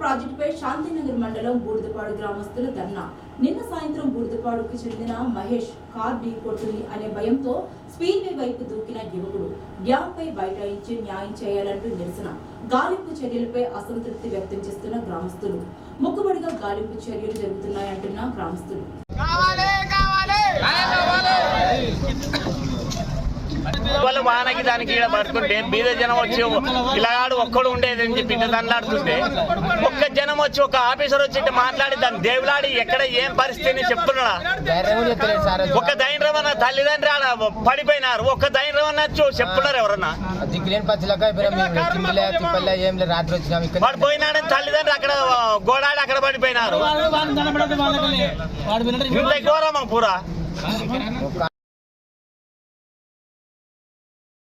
ప్రాజెక్టుపై శాంతినగర్ మండలం బూడిదపాడు గ్రామస్తుల ధర్నా. నిన్న సాయంత్రం బూడిదపాడుకు చెందిన మహేష్ కార్ డీ కొడుతుంది అనే భయంతో స్పీడ్వే వైపు దూకిన యువకుడు డ్యామ్ పై బైఠాయించి న్యాయం చేయాలంటూ నిరసన. గాలింపు చర్యలపై అసంతృప్తి వ్యక్తం చేస్తున్న గ్రామస్తులు. మొక్కుబడిగా గాలింపు చర్యలు జరుగుతున్నాయంటున్న గ్రామస్తులు కావాలి కావాలి వాళ్ళు వానకి దానికి ఈడ పడుతుంటే బీద జనం వచ్చి పిల్లగాడు ఒక్కడు ఉండేది అని చెప్పి దండాడుతుంటే. ఒక్క జనం వచ్చి ఒక ఆఫీసర్ వచ్చి ఇట్లా మాట్లాడి దాన్ని దేవులాడి ఎక్కడ ఏం పరిస్థితి అని చెప్తున్నాడా? ఒక తల్లిదండ్రి ఆడ పడిపోయినారు. ఒక్క ధైర్యం అన్నచ్చు చెప్తున్నారు ఎవరన్నా? దిక్కులేని పచ్చలక అయిపోయినా మేము తిండిలే తిప్పలే ఏం లేదు రాత్రి వచ్చినాం ఇక్కడ వాడు పోయినాడని తల్లిదండ్రులు అక్కడ గోడాడి అక్కడ పడిపోయినారు. ఇంత ఘోరమా పూరా?